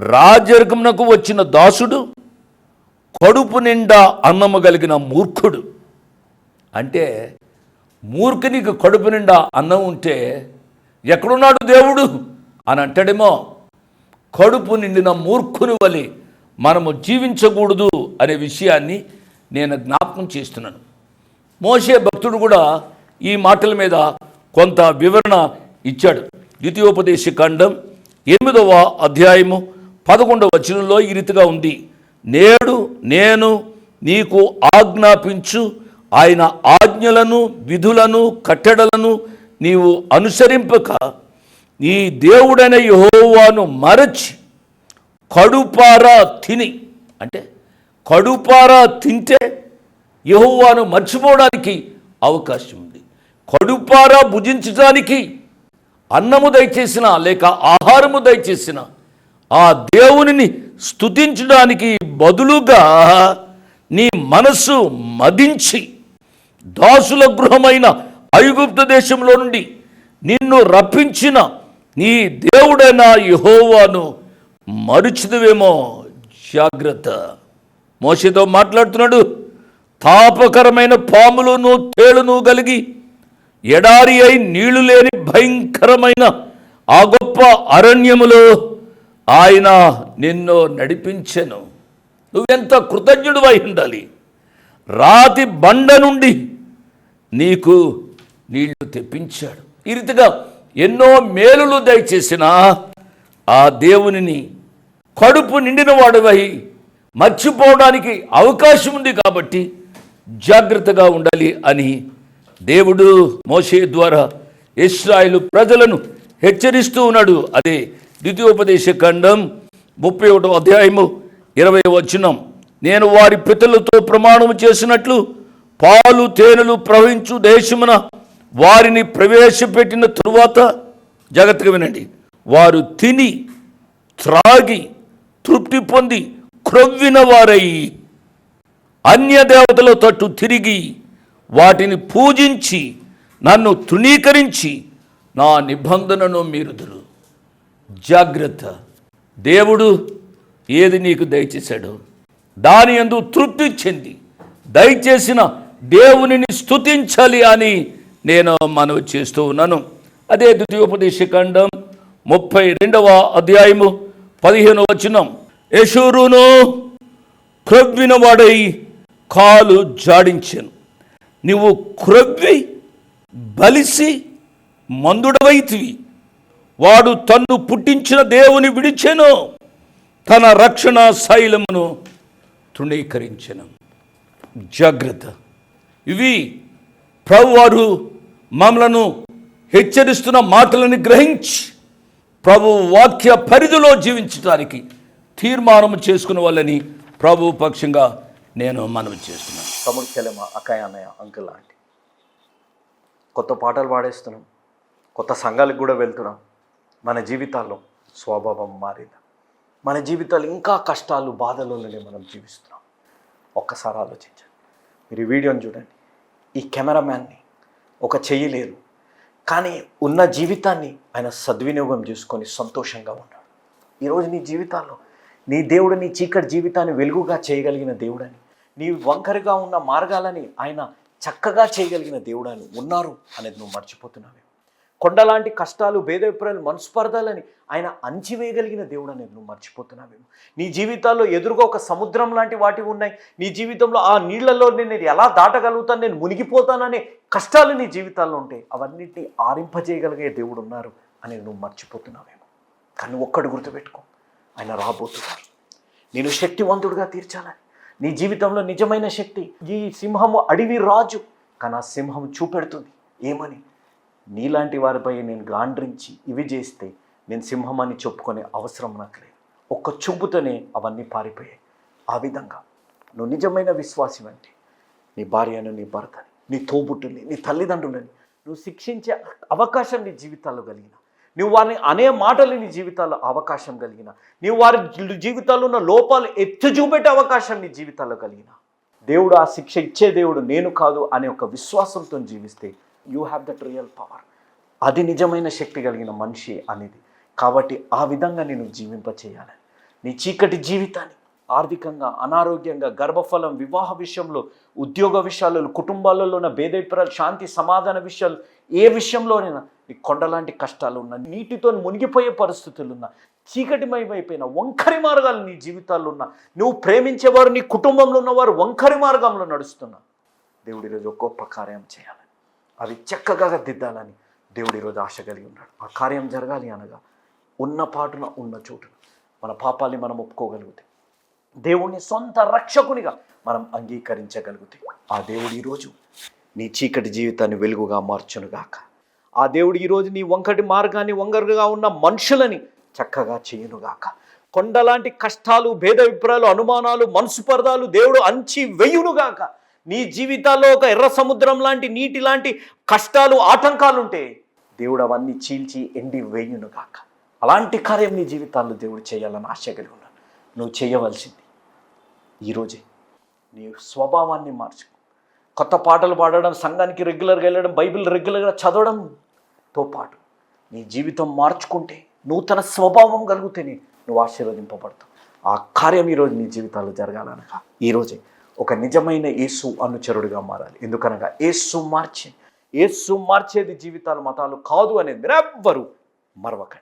రాజర్గమునకు వచ్చిన దాసుడు కడుపు నిండా అన్నము కలిగిన మూర్ఖుడు. అంటే మూర్ఖునికి కడుపు నిండా అన్నం ఉంటే ఎక్కడున్నాడు దేవుడు? అని అంటాడేమో కడుపు నిండిన మూర్ఖుని వలి మనము జీవించకూడదు అనే విషయాన్ని నేను జ్ఞాపకం చేస్తున్నాను. మోషే భక్తుడు కూడా ఈ మాటల మీద కొంత వివరణ ఇచ్చాడు. ద్వితీయోపదేశ ఖండం ఎనిమిదవ అధ్యాయము పదకొండవ వచనంలో ఈ రీతిగా ఉంది. నేడు నేను నీకు ఆజ్ఞాపించు ఆయన ఆజ్ఞలను విధులను కట్టడలను నీవు అనుసరింపక నీ దేవుడైన యహోవాను మరచి కడుపారా తిని అంటే కడుపారా తింటే యహోవాను మర్చిపోవడానికి అవకాశం ఉంది. కడుపారా భుజించడానికి అన్నము దయచేసిన లేక ఆహారము దయచేసిన ఆ దేవునిని స్తుతించడానికి బదులుగా నీ మనస్సు మదించి దాసుల గృహమైన ఐగుప్త దేశంలో నుండి నిన్ను రప్పించిన నీ దేవుడైన యహోవాను మరుచుదువేమో. జాగ్రత్త. మోసతో మాట్లాడుతున్నాడు. తాపకరమైన పాములను తేలును కలిగి ఎడారి అయి నీళ్ళు లేని భయంకరమైన ఆ గొప్ప అరణ్యములో ఆయన నిన్ను నడిపించెను. నువ్వెంత కృతజ్ఞుడు అయి ఉండాలి? రాతి బండ నుండి నీకు నీళ్ళు తెప్పించాడు. ఈ రీతిగా ఎన్నో మేలులు దయచేసిన ఆ దేవునిని కడుపు నిండిన వాడివై మర్చిపోవడానికి అవకాశం ఉంది కాబట్టి జాగ్రత్తగా ఉండాలి అని దేవుడు మోసే ద్వారా ఇస్రాయిల్ ప్రజలను హెచ్చరిస్తూ ఉన్నాడు. అదే ద్వితీయోపదేశ ఖండం ముప్పై ఒకటో అధ్యాయము ఇరవై వచనం. నేను వారి పితలతో ప్రమాణం చేసినట్లు పాలు తేనెలు ప్రవహించు దేశమున వారిని ప్రవేశపెట్టిన తరువాత జాగ్రత్తగా వినండి. వారు తిని త్రాగి తృప్తి పొంది క్రొవ్విన వారై. అన్య దేవతల తట్టు తిరిగి వాటిని పూజించి నన్ను తృణీకరించి నా నిబంధనను మీరుదురు. జాగ్రత్త. దేవుడు ఏది నీకు దయచేశాడో దాని ఎందు తృప్తి చెంది దయచేసిన దేవునిని స్తుతించాలి అని నేను మనవి చేస్తూ ఉన్నాను. అదే ద్వితీయోపదేశ ఖండం ముప్పై రెండవ అధ్యాయము పదిహేను వచనం. యశూరును క్రొవ్విన వాడై కాలు జాడించాను. నువ్వు క్రొవ్వి బలిసి మందుడవైతివి. వాడు తన్ను పుట్టించిన దేవుని విడిచెను తన రక్షణ శైలమును తృణీకరించను. జాగ్రత్త. ఇవి ప్రభువారు మమ్మలను హెచ్చరిస్తున్న మాటలను గ్రహించి ప్రభు వాక్య పరిధిలో జీవించడానికి తీర్మానం చేసుకున్న వాళ్ళని ప్రభు పక్షంగా నేను మనవి చేస్తున్నాను. తమ్ముడు చెల్లెమ్మ అక్కయ్య అన్నయ్య అంకుల్ ఆంటీ కొత్త పాటలు పాడేస్తున్నాం. కొత్త సంఘాలకు కూడా వెళ్తున్నాం. మన జీవితాల్లో స్వభావం మారింది. మన జీవితాలు ఇంకా కష్టాలు బాధలలోనే మనం జీవిస్తున్నాం. ఒక్కసారి ఆలోచించండి. మీరు ఈ వీడియోని చూడండి. ఈ కెమెరామ్యాన్ని ఒక చెయ్యి కానీ ఉన్న జీవితాన్ని ఆయన సద్వినియోగం చేసుకొని సంతోషంగా ఉన్నాడు. ఈరోజు నీ జీవితాల్లో నీ దేవుడు నీ చీకటి జీవితాన్ని వెలుగుగా చేయగలిగిన దేవుడని నీ వంకరగా ఉన్న మార్గాలని ఆయన చక్కగా చేయగలిగిన దేవుడని ఉన్నారు అనేది నువ్వు మర్చిపోతున్నావే కొండలాంటి కష్టాలు భేదభిప్రాయాలు మనస్పర్ధాలని ఆయన అంచివేయగలిగిన దేవుడు అనేది నువ్వు మర్చిపోతున్నావేమో. నీ జీవితాల్లో ఎదురుగా ఒక సముద్రం లాంటి వాటివి ఉన్నాయి. నీ జీవితంలో ఆ నీళ్ళలో నేను ఎలా దాటగలుగుతాను? నేను మునిగిపోతాననే కష్టాలు నీ జీవితాల్లో ఉంటాయి అవన్నిటిని ఆరింపజేయగలిగే దేవుడు ఉన్నారు అనేది నువ్వు మర్చిపోతున్నావేమో. కానీ ఒక్కడు గుర్తుపెట్టుకో. ఆయన రాబోతున్నారు. నేను శక్తివంతుడిగా తీర్చాలని. నీ జీవితంలో నిజమైన శక్తి. ఈ సింహము అడవి రాజు. కానీ ఆ సింహం చూపెడుతుంది. ఏమని? నీలాంటి వారిపై నేను గాండ్రించి ఇవి చేస్తే నేను సింహం అని చెప్పుకునే అవసరం నాకు లేదు. ఒక్క చూపుతోనే అవన్నీ పారిపోయాయి. ఆ విధంగా నువ్వు నిజమైన విశ్వాసం అంటే నీ భార్యను నీ భర్తని నీ తోబుట్టుని నీ తల్లిదండ్రులని నువ్వు శిక్షించే అవకాశం నీ జీవితాల్లో కలిగిన నువ్వు వారిని అనే మాటలు నీ జీవితాల్లో అవకాశం కలిగిన నీవు వారి జీవితాల్లో ఉన్న లోపాలు ఎత్తి చూపెట్టే అవకాశం నీ జీవితాల్లో కలిగిన. దేవుడు ఆ శిక్ష ఇచ్చే దేవుడు నేను కాదు అనే ఒక విశ్వాసంతో జీవిస్తే you have that real power అది నిజమైన శక్తి కలిగిన మనిషి అనేది. కాబట్టి ఆ విధంగా నేను జీవింపచేయాలని నీ చీకటి జీవితాన్ని ఆర్థికంగా అనారోగ్యంగా గర్భఫలం వివాహ విషయంలో ఉద్యోగ విషయాలలో కుటుంబాలలో ఉన్న భేదభిప్రాయాలు శాంతి సమాధాన విషయాలు ఏ విషయంలోనైనా నీ కొండలాంటి కష్టాలు ఉన్నా నీటితో మునిగిపోయే పరిస్థితులు ఉన్నా చీకటిమయమైపోయిన వంకరి మార్గాలు నీ జీవితాల్లో ఉన్నా నువ్వు ప్రేమించేవారు నీ కుటుంబంలో ఉన్నవారు వంకరి మార్గంలో నడుస్తున్నా. దేవుడు ఈరోజు గొప్ప కార్యం చేయాలి. అవి చక్కగా దిద్దాలని దేవుడు ఈరోజు ఆశ కలిగి ఉన్నాడు. ఆ కార్యం జరగాలి అనగా ఉన్న పాటున ఉన్న చోటున మన పాపాల్ని మనం ఒప్పుకోగలిగితే దేవుణ్ణి సొంత రక్షకునిగా మనం అంగీకరించగలిగితే ఆ దేవుడు ఈరోజు నీ చీకటి జీవితాన్ని వెలుగుగా మార్చునుగాక. ఆ దేవుడు ఈరోజు నీ వంకటి మార్గాన్ని వంగరుగా ఉన్న మనుషులని చక్కగా చేయునుగాక. కొండలాంటి కష్టాలు భేద విప్రాలు అనుమానాలు మనసుపరదాలు దేవుడు అంచి వెయ్యునుగాక నీ జీవితాల్లో ఒక ఎర్ర సముద్రం లాంటి నీటి లాంటి కష్టాలు ఆటంకాలు ఉంటే దేవుడు అవన్నీ చీల్చి ఎండి వేయునుగాక అలాంటి కార్యం నీ జీవితాల్లో దేవుడు చేయాలని ఆశ కలిగి ఉన్నాను నువ్వు చేయవలసింది ఈరోజే నీ స్వభావాన్ని మార్చుకో కొత్త పాటలు పాడడం సంఘానికి రెగ్యులర్గా వెళ్ళడం బైబిల్ రెగ్యులర్గా చదవడంతో పాటు నీ జీవితం మార్చుకుంటే నూతన స్వభావం కలిగితేనే నువ్వు ఆశీర్వదింపబడతావు. ఆ కార్యం ఈరోజు నీ జీవితాల్లో జరగాలనగా ఈరోజే ఒక నిజమైన యేసు అనుచరుడిగా మారాలి. ఎందుకనగా యేసు మార్చే యేసు మార్చేది జీవితాలు మతాలు కాదు అనేది మీరెవ్వరూ మరవకండి.